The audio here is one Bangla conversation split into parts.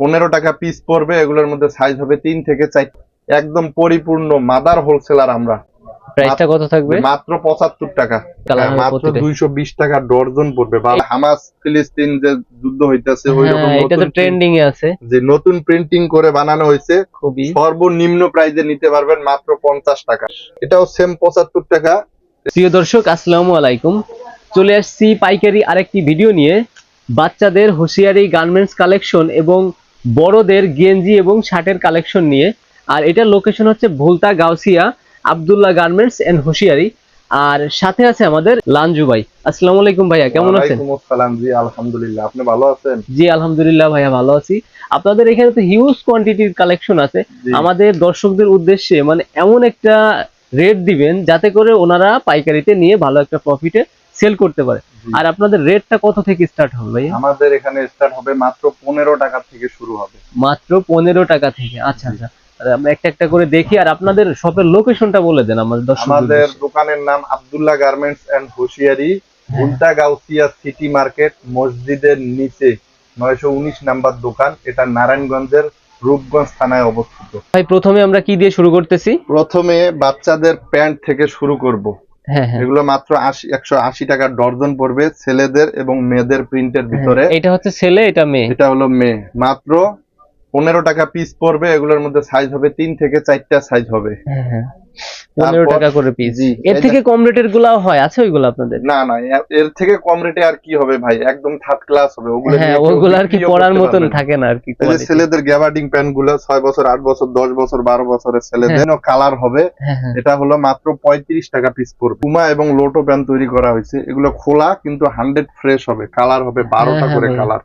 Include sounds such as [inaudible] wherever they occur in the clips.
পনেরো টাকা পিস পড়বে এগুলোর মধ্যে সাইজ হবে তিন থেকে চার। একদম পরিপূর্ণ মাদার হোলসেলার আমরা। প্রাইসটা কত থাকবে? মাত্র পঁচাত্তর টাকা। কালার হ্যাঁ, হবে মাত্র প্রতিটা। দুইশো বিশ টাকা ডর্জন পড়বে। বা হামাস ফিলিস্তিন যে যুদ্ধ হইতেছে ওই রকম হ্যাঁ, এটা তো ট্রেন্ডিং এ আছে। যে নতুন প্রিন্টিং করে বানানো হয়েছে খুবই। সর্বনিম্ন প্রাইজে নিতে পারবেন মাত্র পঞ্চাশ টাকা। এটাও সেম পঁচাত্তর টাকা। প্রিয় দর্শক আসসালামু আলাইকুম। চলে আসছি পাইকারি আরেকটি ভিডিও নিয়ে। বাচ্চাদের হুঁশিয়ারি গার্মেন্টস কালেকশন এবং বড়দের গেঞ্জি এবং শার্টের কালেকশন নিয়ে। আর এটার লোকেশন হচ্ছে Bhulta Gausia Abdullah garments and hosiery. আর সাথে আছে আমাদের লাঞ্জু ভাই। আসসালামু আলাইকুম ভাইয়া কেমন আছেন? আসসালাম জি আলহামদুলিল্লাহ। আপনি ভালো আছেন? জি আলহামদুলিল্লাহ ভাইয়া ভালো আছি। আপনাদের এখানে তো হিউজ কোয়ান্টিটির কালেকশন আছে। আমাদের দর্শকদের উদ্দেশ্যে মানে এমন একটা রেট দিবেন যাতে করে ওনারা পাইকারিতে নিয়ে ভালো একটা প্রফিটে সেল করতে পারে। আর আপনাদের রেটটা কত থেকে স্টার্ট হবে ভাই আমাদের এখানে স্টার্ট হবে মাত্র পনেরো টাকা থেকে শুরু হবে। মাত্র পনেরো টাকা থেকে আচ্ছা আচ্ছা। আমরা একটা একটা করে দেখি আর আপনাদের শপের লোকেশনটা বলে দেন আমাদের দর্শক আমাদের দোকানের নাম আব্দুল্লাহ গার্মেন্টস এন্ড হুশিয়ারি উল্টা গাউসিয়া সিটি মার্কেট মসজিদের নিচে নয়শো উনিশ নাম্বার দোকান এটা নারায়ণগঞ্জের রূপগঞ্জ থানায় অবস্থিত। ভাই প্রথমে আমরা কি দিয়ে শুরু করতেছি? প্রথমে বাচ্চাদের প্যান্ট থেকে শুরু করব। এগুলো মাত্র আশি একশো আশি টাকা ডর্জন পড়বে ছেলেদের এবং মেয়েদের প্রিন্টের ভিতরে হ্যাঁ, এটা হচ্ছে ছেলে এটা মেয়ে। এটা হলো মেয়ে। মাত্র পনেরো টাকা পিস পড়বে এগুলোর মধ্যে সাইজ হবে তিন থেকে চারটা সাইজ হবে। হ্যাঁ হ্যাঁ। পনেরো টাকা করে পিস এর থেকে কম রেটের গুলাও হয় আছে ওইগুলো আপনাদের? না না এর থেকে কম রেটে আর কি হবে ভাই? একদম থার্ড ক্লাস হবে ওগুলো হ্যাঁ ওইগুলো আর কি পড়ার মতন। থাকে না আর কি এই ছেলেদের গ্যাবার্ডিং প্যান্টগুলো ছয় বছর আট বছর দশ বছর বারো বছরের ছেলেদের কালার হবে হ্যাঁ হ্যাঁ। এটা হলো মাত্র পঁয়ত্রিশ টাকা পিস পড়বে। পুমা এবং লোটো প্যান্ট তৈরি করা হয়েছে। এগুলো খোলা কিন্তু হান্ড্রেড ফ্রেশ হবে। কালার হবে বারোটা করে কালার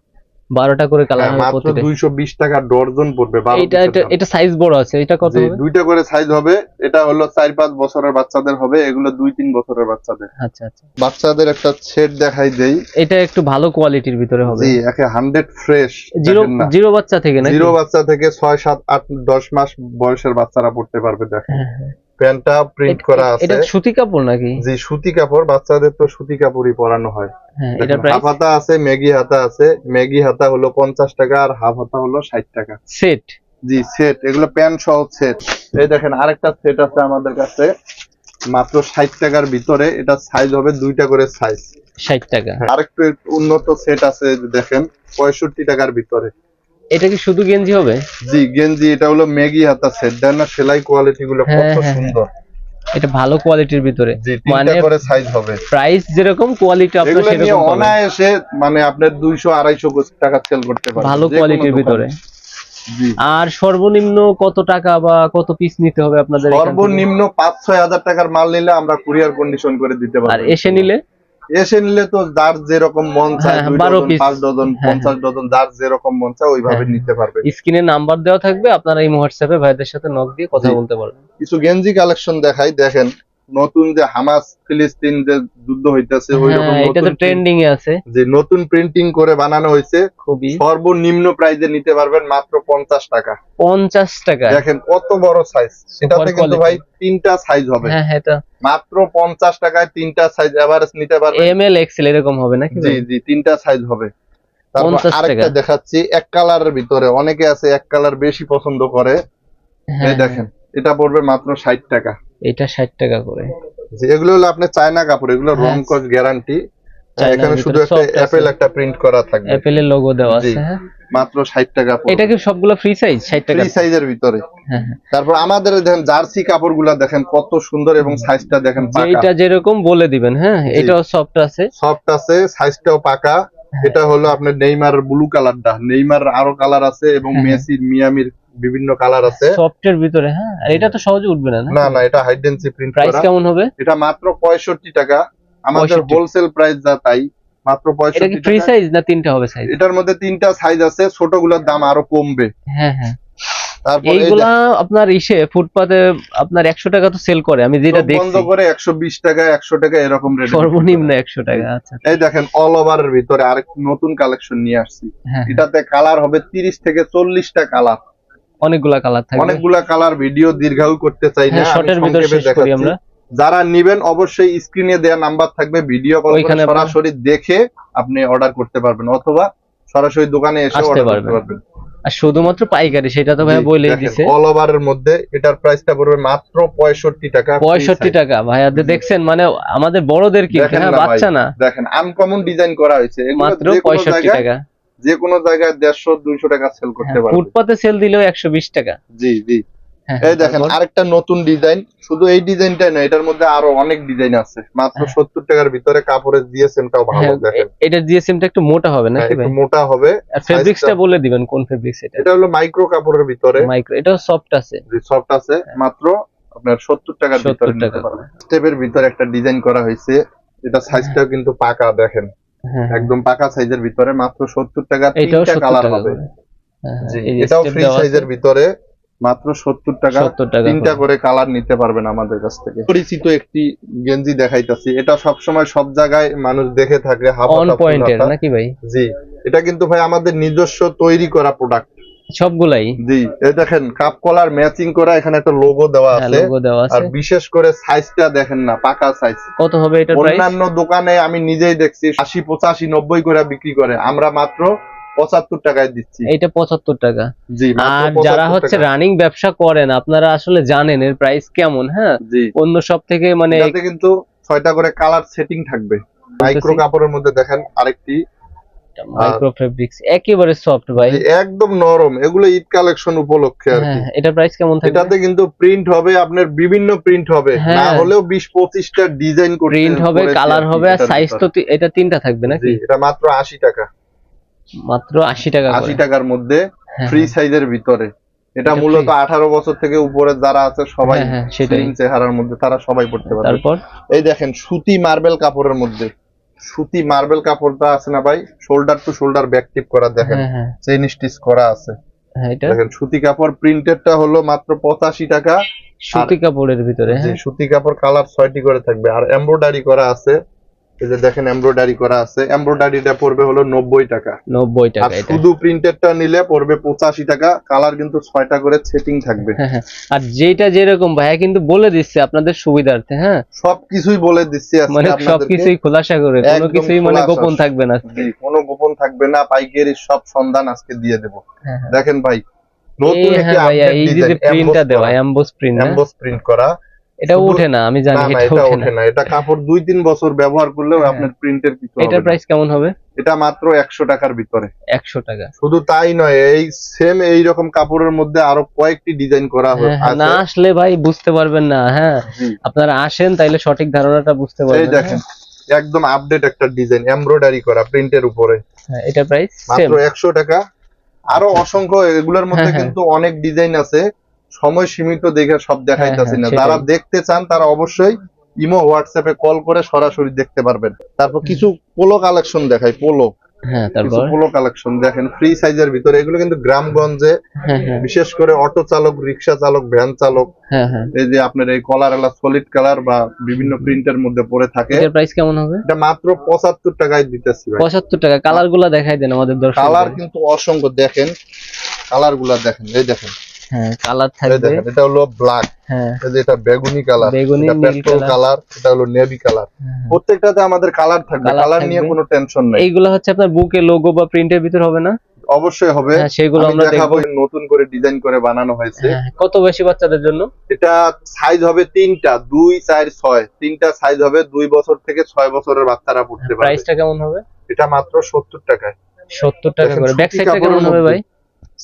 বারোটা করে কালার হবে মাত্র প্রতিটা। দুইশো বিশ টাকা ডর্জন পড়বে এটা এটা সাইজ বড় আছে এটা কত হবে? দুইটা করে সাইজ হবে এটা হলো চার পাঁচ বছরের বাচ্চাদের হবে এগুলো দুই তিন বছরের বাচ্চাদের। আচ্ছা আচ্ছা। বাচ্চাদের একটা সেট দেখাই দেই। এটা একটু ভালো কোয়ালিটির ভিতরে হবে। জি একে হান্ড্রেড ফ্রেশ জিরো জিরো বাচ্চা থেকে না জিরো বাচ্চা থেকে ছয় সাত আট দশ মাস বয়সের বাচ্চারা পড়তে পারবে দেখেন। হ্যাঁ, প্যান্টটা প্রিন্ট করা আছে। এটা সুতি কাপড় নাকি? জি সুতি কাপড় বাচ্চাদের তো সুতি কাপড়ই পরানো হয়। হ্যাঁ হাফ হাতা আছে ম্যাগি হাতা আছে। ম্যাগি হাতা হলো পঞ্চাশ টাকা আর হাফ হাতা হলো ষাট টাকা। সেট জি সেট এগুলো প্যান্ট সহ সেট এই দেখেন আরেকটা সেট আছে আমাদের কাছে। মাত্র ষাট টাকার ভিতরে। এটা সাইজ হবে দুইটা করে সাইজ ষাট টাকা। আরেকটু উন্নত সেট আছে দেখেন পঁয়ষট্টি টাকার ভিতরে। এটা কি শুধু গেঞ্জি হবে? জি গেঞ্জি এটা হলো ম্যাগি হাতা সেট দেন না সেলাই কোয়ালিটি গুলো হ্যাঁ, কত হ্যাঁ, সুন্দর। এটা ভালো কোয়ালিটির ভিতরে। মানে করে সাইজ হবে। প্রাইস যেরকম কোয়ালিটি আপনার সেরকম। অনায়াসে মানে আপনার দুইশো আড়াইশো টাকা সেল করতে পারবেন। ভালো কোয়ালিটির ভিতরে। আর সর্বনিম্ন কত টাকা বা কত পিস নিতে হবে আপনাদের সর্বনিম্ন পাঁচ ছয় হাজার টাকার মাল নিলে আমরা কুরিয়ার কন্ডিশন করে দিতে আর এসে নিলে? এসে নিলে তো যার যেরকম মন চায় হ্যাঁ, দুই 12 ডজন piece। পাঁচ ডজন হ্যাঁ, পঞ্চাশ ডজন যার যেরকম মন চায় ওইভাবে হ্যাঁ। নিতে পারবে। স্ক্রিনে নাম্বার দেওয়া থাকবে আপনারা এই হোয়াটসঅ্যাপে ভাইদের সাথে নক দিয়ে কথা বলতে পারবেন। কিছু গেঞ্জি কালেকশন দেখাই দেখেন। নতুন যে হামাস ফিলিস্তিন যে যুদ্ধ হইতেছে ওই রকম হ্যাঁ, এটা তো ট্রেন্ডিং এ আছে। যে নতুন প্রিন্টিং করে বানানো হয়েছে খুবই। সর্বনিম্ন প্রাইজে নিতে পারবেন মাত্র পঞ্চাশ টাকা। পঞ্চাশ টাকা। দেখেন কত বড় সাইজ এটাতে কিন্তু ভাই তিনটা সাইজ হবে। হ্যাঁ হ্যাঁ এটা মাত্র পঞ্চাশ টাকায় তিনটা সাইজ এভারেজ নিতে পারবেন। এম এল এক্সেল এরকম হবে নাকি জি জি তিনটা সাইজ হবে। তারপর আরেকটা দেখাচ্ছি এক কালারের ভিতরে। অনেকে আছে এক কালার বেশি পছন্দ করে। হ্যাঁ, এই দেখেন এটা পড়বে মাত্র ষাট টাকা। এটা ষাট টাকা করে। এগুলো হলো আপনার চায়না কাপড় এগুলো হ্যাঁ। রং কস গ্যারান্টি এখানে শুধু একটা অ্যাপেল একটা প্রিন্ট করা থাকবে। অ্যাপেল এর লোগো দেওয়া আছে হ্যাঁ। মাত্র ষাট টাকা এটা কি সবগুলো ফ্রি সাইজ ষাট টাকা ফ্রি সাইজের ভিতরে। হ্যাঁ হ্যাঁ। তারপর আমাদের দেখেন জার্সি কাপড় দেখেন কত সুন্দর এবং সাইজটা দেখেন পাকা। যেটা যেরকম বলে দিবেন হ্যাঁ এটাও সফট আছে। সফট আছে সাইজটাও পাকা। হ্যাঁ। এটা হলো আপনার নেইমার ব্লু কালারটা নেইমার আরও কালার আছে এবং। মেসির মিয়ামির বিভিন্ন কালার আছে। সফটের ভিতরে হ্যাঁ? আর এটা তো সহজে উঠবে না না? না এটা হাইডেন্সি প্রিন্ট প্রাইস কেমন হবে? এটা মাত্র পঁয়ষট্টি টাকা। আমাদের হোলসেল প্রাইস যা তাই মাত্র 65 এটা কি ফ্রি সাইজ না তিনটা হবে সাইজ এটার মধ্যে তিনটা সাইজ আছে ছোটগুলোর দাম আরও কমবে। হ্যাঁ হ্যাঁ। তারপর এইগুলা আপনার ইসে ফুটপাতে আপনার একশো টাকা তো সেল করে। আমি যেটা চোখ বন্ধ করে একশো বিশ টাকা একশো টাকা এরকম রেট সর্বনিম্ন একশো টাকা আচ্ছা এই দেখেন অল ওভারের ভিতরে আরেক নতুন কালেকশন নিয়ে আসছি। হ্যাঁ এটাতে কালার হবে তিরিশ থেকে চল্লিশটা কালার অনেকগুলা কালার থাকবে। অনেকগুলা কালার ভিডিও দীর্ঘায়ু করতে চাই না হ্যাঁ শর্টের ভিতর শেষ করি আমরা। যারা নিবেন অবশ্যই স্ক্রিনে দেওয়া নাম্বার থাকবে ভিডিও কল করে সরাসরি দেখে আপনি অর্ডার করতে পারবেন অথবা সরাসরি দোকানে এসে অর্ডার করতে পারবেন। আর শুধুমাত্র পাইকারি সেটা তো ভাইয়া বলেই দিছে। অল ওভারের মধ্যে এটার প্রাইসটা পড়বে মাত্র পঁয়ষট্টি টাকা free পঁয়ষট্টি size। টাকা। ভাইয়া আপনি দেখছেন মানে আমাদের বড়দের কি হ্যাঁ না বাচ্চা না। দেখেন আনকমন ডিজাইন করা হয়েছে। মাত্র যে কোনো পঁয়ষট্টি জায়গায় টাকা। যে কোনো জায়গায় দেড়শো দুইশো টাকা সেল করতে হ্যাঁ, পারবে। ফুটপাতে সেল দিলেও একশো বিশ টাকা। জি জি। হ্যাঁ, এই দেখেন তারপর? আরেকটা নতুন ডিজাইন শুধু এই ডিজাইনটাই না এটার মধ্যে আরও অনেক ডিজাইন আছে। মাত্র হ্যাঁ। সত্তর টাকার ভিতরে কাপড়ের জিএসএমটাও ভালো হ্যাঁ, দেখেন। এটা জিএসএমটা একটু মোটা হবে না একটু মোটা হবে। আর ফেব্রিক্সটা বলে দিবেন কোন ফেব্রিক্স এটা। এটা হলো মাইক্রো কাপড়ের ভিতরে। মাইক্রো এটাও সফট আছে। যে সফট আছে। মাত্র আপনার সত্তর টাকার ভিতরে স্টেপের ভিতরে একটা ডিজাইন করা হয়েছে। এটা সাইজটাও কিন্তু পাকা দেখেন। হ্যাঁ, একদম পাকা সাইজের ভিতরে মাত্র সত্তর টাকা তিনটা কালার হবে। করে। হ্যাঁ, হ্যাঁ, এটাও ফ্রি সাইজের ভিতরে মাত্র সত্তর টাকা তিনটা করে। করে কালার নিতে পারবেন আমাদের কাছ থেকে। পরিচিত একটি গেঞ্জি দেখাইতেছি। এটা সব সময় সব জায়গায় মানুষ দেখে থাকে হাফ অন পয়েন্টের নাকি ভাই? জি এটা কিন্তু ভাই আমাদের নিজস্ব তৈরি করা প্রোডাক্ট সবগুলাই। জি এই দেখেন কাপ কলার ম্যাচিং করা এখানে একটা লোগো দেওয়া আছে। লোগো দেওয়া আছে। আর বিশেষ করে সাইজটা দেখেন না পাকা সাইজ কত হবে এটার প্রাইস অন্যান্য দোকানে আমি নিজেই দেখছি আশি পঁচাশি নব্বই করে বিক্রি করে। আমরা মাত্র পঁচাত্তর টাকায় দিচ্ছি। এটা পঁচাত্তর টাকা। জি আর যারা হচ্ছে রানিং ব্যবসা করেন আপনারা আসলে জানেন এর প্রাইস কেমন হ্যাঁ? অন্য সব থেকে মানে কিন্তু ছয়টা করে কালার সেটিং থাকবে। মাইক্রো কাপড়ের মধ্যে দেখেন আরেকটি মাইক্রো ফেব্রিক্স একেবারে সফট ভাই। একদম নরম এগুলো ঈদ কালেকশন উপলক্ষে আর কি। হ্যাঁ এটা প্রাইস কেমন থাকবে? এটাতে কিন্তু প্রিন্ট হবে আপনার বিভিন্ন প্রিন্ট হবে। হ্যাঁ। না হলেও ডিজাইন প্রিন্ট হবে কালার হবে আর সাইজ তো এটা তিনটা থাকবে নাকি? এটা মাত্র আশি টাকা। মাত্র আশি টাকা আশি করে টাকার মধ্যে হ্যাঁ, ফ্রি সাইজের ভিতরে। এটা মূলত free। আঠারো বছর থেকে উপরে যারা আছে সবাই হ্যাঁ, হ্যাঁ, সেটাই। চেহারার মধ্যে তারা সবাই পড়তে পারবে। তারপর? এই দেখেন সুতি মার্বেল কাপড়ের মধ্যে। সুতি মার্বেল কাপড়টা আছে না ভাই? Shoulder to shoulder back tip করা দেখেন। হ্যাঁ হ্যাঁ। চেইন স্টিচ করা আছে। হ্যাঁ এটা? দেখেন সুতি কাপড় প্রিন্টেডটা হলো মাত্র পঁচাশি টাকা। সুতি কাপড়ের ভিতরে হ্যাঁ? সুতি কাপড় কালার ছয়টি করে থাকবে। আর এমব্রয়ডারি করা আছে। এই যে দেখেন এমব্রয়ডারি করা আছে। এমব্রয়ডারিটা পড়বে হলো নব্বই টাকা। নব্বই টাকা শুধু প্রিন্টেডটা নিলে পড়বে পঁচাশি টাকা। কালার কিন্তু ছয়টা করে সেটিং থাকবে। হ্যাঁ হ্যাঁ। আর যেটা যেরকম ভাইয়া কিন্তু বলে দিচ্ছে আপনাদের সুবিধার্থে হ্যাঁ? সবকিছুই বলে দিচ্ছি মানে সবকিছুই খোলাসা করে কোনো কিছুই মানে গোপন থাকবে না। কোনো গোপন থাকবে না। পাইকারি সব সন্ধান আজকে দিয়ে দেব। হ্যাঁ। দেখেন ভাই নতুন এই যে প্রিন্টটা দেওয়া এমবোস প্রিন্ট এমবোস প্রিন্ট করা। এটা ওঠে না আমি জানি এটা এটা ওঠে না। এটা কাপড় দুই তিন বছর ব্যবহার করলেও হ্যাঁ। আপনার প্রিন্টের কিছু হবে না। প্রাইস কেমন হবে? এটা মাত্র একশো টাকার ভিতরে। একশো টাকা। শুধু তাই নয় এই সেম এই রকম কাপড়ের মধ্যে আরও কয়েকটি ডিজাইন করা হ্যাঁ, হ্যাঁ, না আসলে ভাই বুঝতে পারবেন না হ্যাঁ। আপনারা আসেন তাইলে সঠিক ধারণাটা বুঝতে পারবেন এই দেখেন একদম আপডেট একটা ডিজাইন এমব্রয়ডারি করা প্রিন্টের উপরে। হ্যাঁ এটা প্রাইস মাত্র একশো টাকা। আরও অসংখ্য এগুলোর মধ্যে। কিন্তু অনেক ডিজাইন আছে। সময় সীমিত দেখে সব দেখাইতেছি হ্যাঁ, না সেটাই। যারা দেখতে চান তারা অবশ্যই ইমো হোয়াটসঅ্যাপে কল করে সরাসরি দেখতে পারবেন। তারপর কিছু পোলো কালেকশন দেখাই পোলো। হ্যাঁ কিছু তারপর পোলো কালেকশন দেখেন ফ্রি সাইজের ভিতরে। এগুলো কিন্তু গ্রামগঞ্জে হ্যাঁ হ্যাঁ। বিশেষ করে অটো চালক রিক্সা চালক ভ্যান চালক হ্যাঁ হ্যাঁ। এই যে আপনার এই কলার এলা সলিড কালার বা বিভিন্ন প্রিন্টের মধ্যে পরে থাকে। প্রাইস কেমন হবে? এটা মাত্র পঁচাত্তর টাকায় দিতেছি ভাই। পঁচাত্তর টাকা। কালারগুলা দেখাই দেন আমাদের দর্শক কালার কিন্তু অসংখ্য। দেখেন কালারগুলা দেখেন এই দেখেন। হ্যাঁ কালার থাকবে। এটা হলো ব্ল্যাক হ্যাঁ। এটা বেগুনি কালার বেগুনি, পেট্রোল কালার এটা হলো নেভি কালার হ্যাঁ, হ্যাঁ। প্রত্যেকটাতে আমাদের কালার থাকবে কালার নিয়ে কোনো টেনশন নাই। এইগুলা হচ্ছে আপনার বুকে লোগো বা প্রিন্টের ভিতর হবে না? অবশ্যই হবে। হ্যাঁ সেগুলো আমরা দেখাবো নতুন করে ডিজাইন করে বানানো হয়েছে। হ্যাঁ, কত বেশি বাচ্চাদের জন্য? এটা সাইজ হবে তিনটা দুই চার ছয়। তিনটা সাইজ হবে দুই বছর থেকে ছয় বছরের বাচ্চারা পড়তে পারবে। প্রাইসটা কেমন হবে? এটা মাত্র সত্তর টাকায়। সত্তর টাকা করে। ব্যাক সাইডটা কেমন হবে ভাই?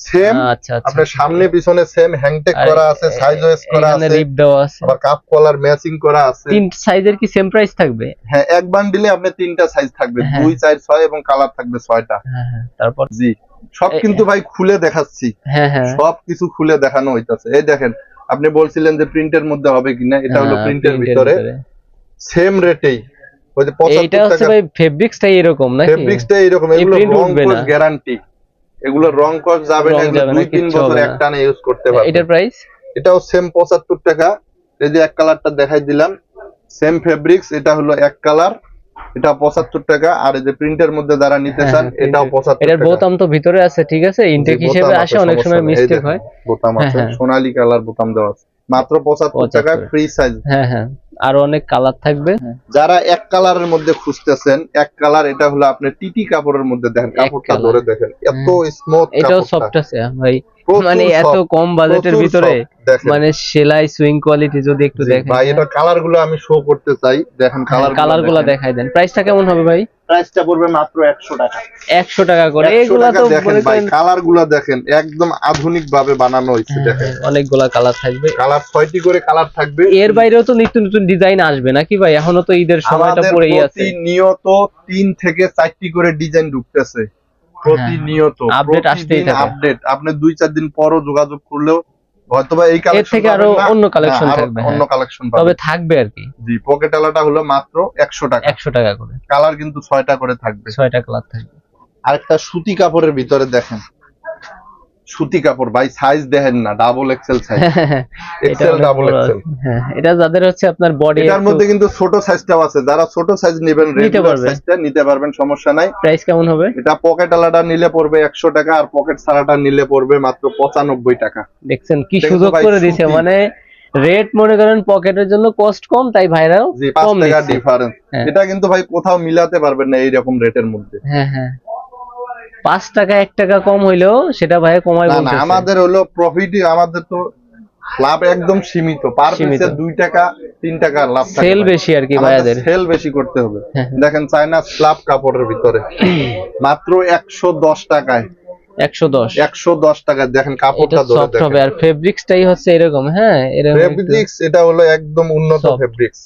সেম আচ্ছা আচ্ছা আপনার সামনে পিছনে সেম হ্যাংটেক করা আছে সাইজ ওয়েস করা আছে রিপ দেওয়া আছে। আবার কাপ কলার ম্যাচিং করা আছে। তিন সাইজের কি সেম প্রাইস থাকবে? হ্যাঁ এক বান্ডিলে আপনি তিনটা সাইজ থাকবে হ্যাঁ। দুই চার ছয় এবং কালার থাকবে ছয়টা। হ্যাঁ হ্যাঁ তারপর? জি সব কিন্তু ভাই খুলে দেখাচ্ছি। হ্যাঁ হ্যাঁ। সব কিছু খুলে দেখানো হইতাছে। এই দেখেন আপনি বলছিলেন যে প্রিন্টের মধ্যে হবে কিনা এটা হলো হ্যাঁ, প্রিন্টের ভিতরে। সেম রেটেই ওই যে এইটা পঁচাত্তর হচ্ছে টাকা। ভাই ফেব্রিক্সটাই এরকম নাকি? ফেব্রিক্সটা এরকম এগুলো না। গ্যারান্টি এগুলো রং কোর্স যাবে না এগুলো দুই তিন বছর। একটানে ইউজ করতে পারবে। এটার প্রাইস এটাও সেম পঁচাত্তর টাকা। এই যে এক কালারটা দেখাই দিলাম সেম ফেব্রিক্স এটা হলো এক কালার এটা পঁচাত্তর টাকা। আর এই যে প্রিন্টের মধ্যে যারা নিতে হ্যাঁ, চান হ্যাঁ, এটাও print- পঁচাত্তর এটার বোতাম তো ভিতরে আছে ঠিক আছে? ইনটেক হিসেবে আসে অনেক সময়। মিস্টেক হয়। বোতাম হ্যাঁ, আছে। সোনালী কালার বোতাম দেওয়া আছে। মাত্র পঁচাত্তর টাকা ফ্রি সাইজ হ্যাঁ হ্যাঁ। আরও অনেক কালার থাকবে। যারা এক কালারের মধ্যে খুঁজতেছেন এক কালার এটা হলো আপনি টিটি কাপড়ের মধ্যে দেখেন কাপড়টা ধরে দেখেন এত স্মুথ এটাও সফট আছে ভাই। মানে এত কম বাজেটের ভিতরে মানে সেলাই সুইং কোয়ালিটি যদি একটু দেখেন ভাই এটা কালারগুলো আমি শো করতে চাই দেখেন কালার কালারগুলা দেখাই দেন। প্রাইসটা কেমন হবে ভাই? প্রাইসটা পড়বে মাত্র 100 টাকা। একশো টাকা করে। এগুলা তো দেখেন ভাই কালারগুলা দেখেন একদম আধুনিক ভাবে বানানো হয়েছে হ্যাঁ, দেখেন। হ্যাঁ, অনেকগুলা কালার থাকবে। কালার ছয়টি করে কালার থাকবে। এর বাইরেও তো নিত্য নতুন ডিজাইন আসবে নাকি ভাই? এখনও তো ঈদের সময়টা পড়েই আছে। প্রতিনিয়ত তিন থেকে চারটি করে ডিজাইন ঢুকতেছে। প্রতিনিয়ত হ্যাঁ, Update আসতেই থাকে। আপডেট আপনি দুই চার দিন পরও যোগাযোগ করলেও হয়তোবা এই কালেকশন থেকে আরও অন্য কালেকশন থাকবে অন্য হ্যাঁ। কালেকশন তবে থাকবে আর কি। জি পকেট আলাটা হলো মাত্র একশো টাকা। একশো টাকা করে। কালার কিন্তু ছয়টা করে থাকবে। ছয়টা কালার থাকবে। আরেকটা সুতি কাপড়ের ভিতরে দেখেন। সুতি কাপড় ভাই সাইজ দেখেন না double XL size XL double XL হ্যাঁ এটা যাদের হচ্ছে আপনার বডি এটার মধ্যে কিন্তু ছোট সাইজটাও আছে। যারা ছোট সাইজ নেবেন নিতে রেগুলার সাইজটা নিতে পারবেন সমস্যা নাই। প্রাইস কেমন হবে? এটা পকেট আলাদা নিলে পড়বে একশো টাকা আর পকেট ছাড়াটা নিলে পড়বে মাত্র পঁচানব্বই টাকা। দেখছেন কি সুযোগ করে সুতি। মানে রেট মনে করেন পকেটের জন্য কস্ট কম তাই ভাইরাল কম টাকা ডিফারেন্স হ্যাঁ। এটা কিন্তু ভাই কোথাও মিলাতে পারবেন না এইরকম রেটের মধ্যে। হ্যাঁ হ্যাঁ। পাঁচ টাকা এক টাকা কম হইলেও সেটা ভাই কমাই না আমাদের হলো প্রফিট আমাদের তো লাভ একদম সীমিত। পার। পিসে দুই টাকা তিন টাকা লাভ থাকে সেল বেশি আর কি ভাইয়াদের। সেল বেশি করতে হবে। হ্যাঁ। দেখেন চায়না স্ল্যাব কাপড়ের ভিতরে। [clears throat] মাত্র একশো দশ টাকায় দেখেন কাপড়টা ধরে আর ফেব্রিক্সটাই হচ্ছে এরকম হ্যাঁ? এরকম ফেব্রিক্স এটা হলো একদম উন্নত ফেব্রিক্স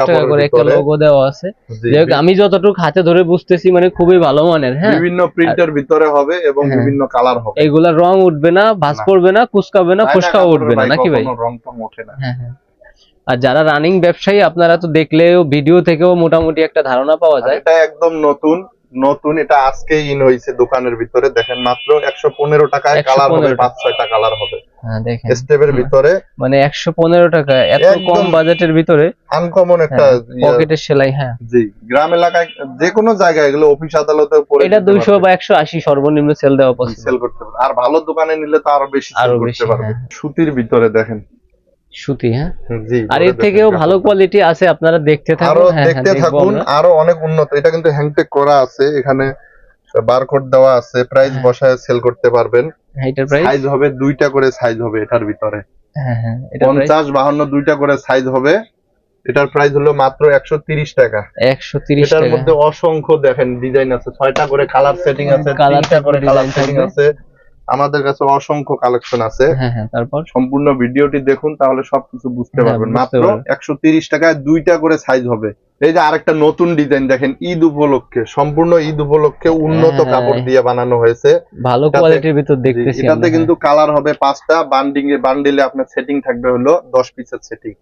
টাকা করে একটা লোগো দেওয়া আছে। আমি যতটুকু হাতে ধরে বুঝতেছি মানে খুবই ভালো মানের হ্যাঁ? বিভিন্ন প্রিন্টের ভিতরে হবে এবং হ্যাঁ। বিভিন্ন কালার হবে। এগুলা রং উঠবে না ভাঁজ না। পড়বে না কুচকাবে না ফুসকাও উঠবে না নাকি ভাই রং টং ওঠে না। হ্যাঁ হ্যাঁ। আর যারা রানিং ব্যবসায়ী আপনারা তো দেখলেও ভিডিও থেকেও মোটামুটি একটা ধারণা পাওয়া যায়। এটা একদম নতুন নতুন এটা আজকে ইন হয়েছে দোকানের ভিতরে। দেখেন মাত্র একশো পনেরো টাকায় কালার হবে পাঁচ ছয়টা কালার হবে। হ্যাঁ দেখেন। স্টেপের ভিতরে মানে একশো পনেরো টাকা এত কম বাজেটের ভিতরে। আনকমন একটা ইয়ে, পকেটের সেলাই হ্যাঁ। জি গ্রাম এলাকায় যে কোনো জায়গায় এগুলো অফিস আদালতে পরে এটা দুইশো বা একশো আশি সর্বনিম্ন সেল দেওয়া পসিবল সেল করতে পারবে। আর ভালো দোকানে নিলে তো আরও বেশি আরও বেশি, পারবে। হ্যাঁ। সুতির ভিতরে দেখেন সুতি হ্যাঁ? আর এর থেকেও ভালো কোয়ালিটি আছে আপনারা দেখতে থাকুন হ্যাঁ হ্যাঁ দেখতে থাকুন আরও অনেক উন্নত এটা কিন্তু হ্যাংটেক করা আছে এখানে বারকোড দেওয়া আছে প্রাইস হ্যাঁ। বসায় সেল করতে পারবেন। এটার প্রাইস সাইজ হবে দুইটা করে সাইজ হবে এটার ভিতরে। হ্যাঁ হ্যাঁ এটার প্রাইস পঞ্চাশ বাহান্ন দুইটা করে সাইজ হবে। এটার প্রাইস হলো মাত্র একশো তিরিশ টাকা। একশো তিরিশ এটার মধ্যে অসংখ্য দেখেন ডিজাইন আছে ছয়টা করে কালার সেটিং আছে তিনটা করে কালার সেটিং আছে। আমাদের কাছে অসংখ্য কালেকশন আছে। হ্যাঁ হ্যাঁ তারপর? সম্পূর্ণ ভিডিওটি দেখুন তাহলে সবকিছু বুঝতে হ্যাঁ, পারবেন। মাত্র একশো তিরিশ টাকায় দুইটা করে সাইজ হবে। এই যে আরেকটা নতুন ডিজাইন দেখেন ঈদ উপলক্ষে সম্পূর্ণ ঈদ উপলক্ষে উন্নত কাপড়। দিয়ে বানানো হয়েছে। ভালো কোয়ালিটির ভিতর দেখতেছি এটাতে। কিন্তু কালার হবে পাঁচটা বান্ডিং এ বান্ডিলে আপনার সেটিং থাকবে হলো দশ পিসের সেটিং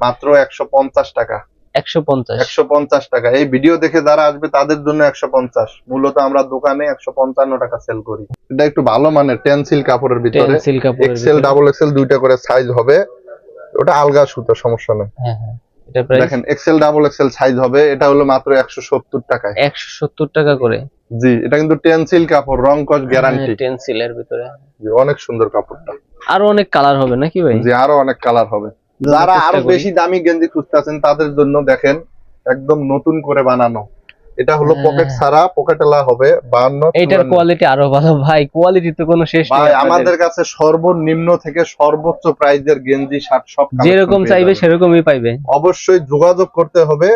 মাত্র একশো পঞ্চাশ টাকা। একশো পঞ্চাশ। একশো পঞ্চাশ টাকা। এই ভিডিও দেখে যারা আসবে তাদের জন্য একশো পঞ্চাশ। মূলত আমরা দোকানে একশো পঞ্চান্ন টাকা সেল করি। এটা একটু ভালো মানের টেন্সিল কাপড়ের ভিতরে। এক্সেল ডাবল এক্সেল দুইটা করে সাইজ হবে। ওটা আলগা সুতো সমস্যা নেই। হ্যাঁ হ্যাঁ। এটা দেখেন এক্সেল ডাবল এক্সেল সাইজ হবে। এটা হলো মাত্র একশো সত্তর টাকায়। একশো সত্তর টাকা করে। জি এটা কিন্তু টেন্সিল কাপড় রং কস গ্যারান্টি টেন্সিলের ভিতরে। অনেক সুন্দর কাপড়টা। আরও অনেক কালার হবে নাকি ভাই? জি আরও অনেক কালার হবে। যারা আরও বেশি দামি গেঞ্জি খুঁজতেছেন তাদের জন্য দেখেন একদম নতুন করে বানানো। এটা হলো হ্যাঁ। পকেট ছাড়া পকেটেলা হবে বান্ন এইটার কোয়ালিটি আরও ভালো। ভাই কোয়ালিটি তো কোনো শেষ নেই আমাদের কাছে সর্বনিম্ন থেকে সর্বোচ্চ প্রাইজের গেঞ্জি শার্ট সব যেরকম চাইবে সেরকমই পাইবে। অবশ্যই যোগাযোগ করতে হবে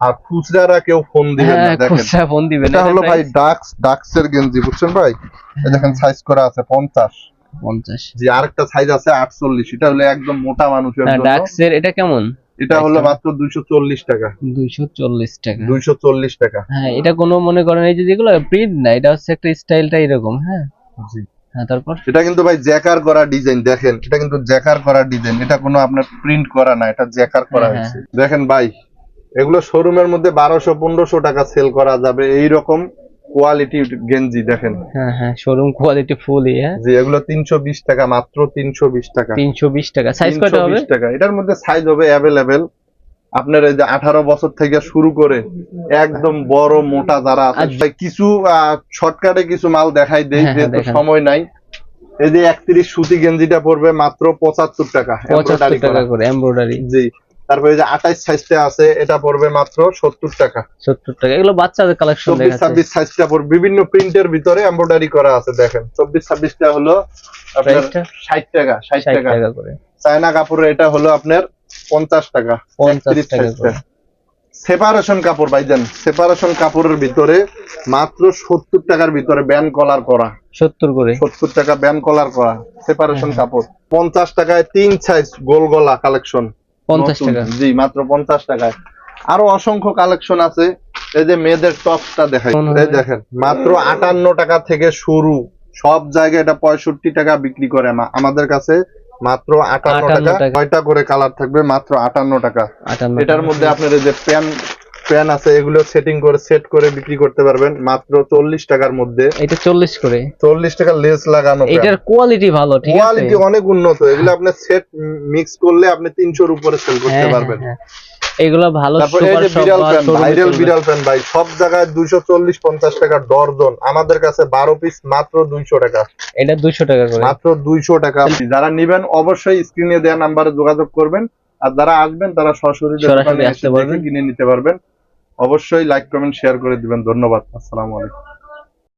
আর খুচরারা কেউ ফোন দিবেন না হ্যাঁ দেখেন। খুচরা ফোন দিবেন এটা হলো ভাই ডাক্স ডাক্সের গেঞ্জি বুঝছেন ভাই? এই দেখেন সাইজ করা আছে পঞ্চাশ। পঞ্চাশ। জি আরেকটা সাইজ আছে আটচল্লিশ এটা হলো একদম মোটা মানুষের হ্যাঁ জন্য। ডাক্সের এটা কেমন? এটা হলো মাত্র দুইশো চল্লিশ টাকা। দুইশো চল্লিশ টাকা। দুইশো চল্লিশ টাকা। হ্যাঁ এটা কোনো মনে করেন এই যে যেগুলো প্রিন্ট না এটা হচ্ছে একটা স্টাইলটা এরকম হ্যাঁ? জি। হ্যাঁ তারপর? এটা কিন্তু ভাই জ্যাকার করা ডিজাইন দেখেন এটা কিন্তু জ্যাকার করা ডিজাইন এটা কোনো আপনার প্রিন্ট করা না এটা জ্যাকার করা হ্যাঁ, হয়েছে। দেখেন ভাই এগুলো শোরুমের মধ্যে বারোশো পনেরোশো টাকা সেল করা যাবে এই রকম কোয়ালিটি গেঞ্জি দেখেন। হ্যাঁ হ্যাঁ শোরুম কোয়ালিটি ফুলই হ্যাঁ? জি এগুলো তিনশো বিশ টাকা মাত্র তিনশো বিশ টাকা। তিনশো বিশ টাকা। সাইজ কয়টা হবে? 320 টাকা। এটার মধ্যে সাইজ হবে অ্যাভেলেবেল আপনার এই যে আঠারো বছর থেকে শুরু করে একদম বড় মোটা যারা আছে ভাই কিছু শর্টকাটে কিছু মাল দেখাই দেই হ্যাঁ, হ্যাঁ, যেহেতু সময় নাই। এই যে একত্রিশ সুতি গেঞ্জিটা পড়বে মাত্র পঁচাত্তর টাকা। পঁচাত্তর embroidery টাকা করে। এমব্রয়ডারি জি। তারপরে যে আঠাইশ সাইজটা আছে এটা পড়বে মাত্র সত্তর টাকা। সত্তর টাকা। এগুলো বাচ্চাদের কালেকশন চব্বিশ ছাব্বিশ সাইজটা পড়বে। বিভিন্ন প্রিন্টের ভিতরে এমব্রয়ডারি করা আছে দেখেন। চব্বিশ ছাব্বিশটা হলো আপনার ষাট টাকা? ষাট টাকা টাকা। করে। চায়না কাপড়ের এটা হলো আপনার পঞ্চাশ টাকা পঞ্চাশ টাকা সেপারেশন কাপড় ভাইজান সেপারেশন কাপড়ের ভিতরে মাত্র সত্তর টাকার ভিতরে ব্যান কলার করা। সত্তর করে। সত্তর টাকা ব্যান কলার করা সেপারেশন কাপড়। পঞ্চাশ টাকায় তিন সাইজ গোল গলা কালেকশন পঞ্চাশ টাকা। জি মাত্র পঞ্চাশ টাকায়। আরও অসংখ্য কালেকশন আছে। এই যে মেয়েদের টপসটা দেখাই। এই দেখেন মাত্র আটান্ন টাকা থেকে শুরু। সব জায়গায় এটা পঁয়ষট্টি টাকা বিক্রি করে আমা- আমাদের কাছে মাত্র আটান্ন টাকা। কয়টা করে কালার থাকবে মাত্র আটান্ন টাকা। এটার মধ্যে আপনার এই যে প্যান প্যান আছে এগুলো সেটিং করে সেট করে বিক্রি করতে পারবেন মাত্র চল্লিশ টাকার মধ্যে। এটা চল্লিশ করে। চল্লিশ টাকা লেস লাগানো। এটার কোয়ালিটি ভালো ঠিক আছে? কোয়ালিটি অনেক উন্নত এগুলো আপনি সেট মিক্স করলে আপনি তিনশোর উপরে সেল করতে হ্যাঁ, পারবেন। হ্যাঁ, হ্যাঁ। এগুলো ভালো বিড়াল প্যান ভাইরাল। বিড়াল প্যান ভাই সব জায়গায় দুইশো চল্লিশ পঞ্চাশ টাকা ডর্জন। আমাদের কাছে বারো পিস মাত্র দুইশো টাকা। এটা দুশো টাকা করে। মাত্র দুইশো টাকা। যারা নিবেন অবশ্যই স্ক্রিনে দেওয়া নাম্বারে যোগাযোগ করবেন। আর যারা আসবেন তারা সরাসরি। কিনে নিতে পারবেন। অবশ্যই লাইক কমেন্ট শেয়ার করে দিবেন। ধন্যবাদ। আসসালামু আলাইকুম।